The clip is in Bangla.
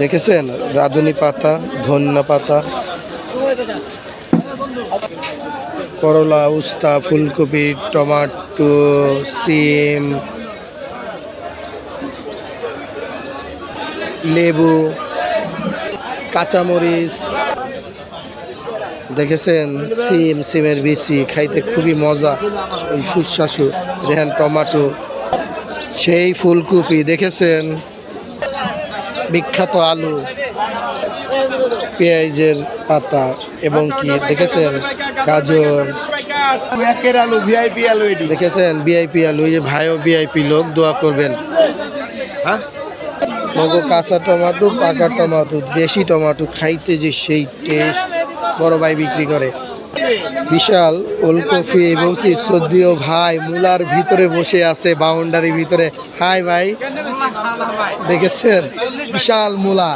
দেখেছেন? রাঁধুনি পাতা, ধন্যা পাতা, করলা, উস্তা, ফুলকপি, টমাটো, সিম, লেবু, কাঁচামরিচ। দেখেছেন? সিম, সিমের বিচি, খাইতে খুবই মজা। ওই সুস্বাসু। দেখেন টমাটো। সেই ফুলকপি, দেখেছেন? বিখ্যাত আলু পেঁয়াজের পাতা এবং কি দেখেছেন? গাজর। একের আলু ভিআইপি আলু এটি। দেখেছেন? ভিআইপি আলু এই যে ভাইও ভিআইপি লোক দোয়া করবেন। হ্যাঁ? মগো কাঁচা টমাটো পাকা টমাটো দেশি টমাটো খাইতে যে সেই টেস্ট বড় ভাই বিক্রি করে। বিশাল ওলকফি এবং কি সদ্যীয় ভাই মূলার ভিতরে বসে আছে বাউন্ডারি ভিতরে। হাই ভাই, দেখেছেন? বিশাল মূলা।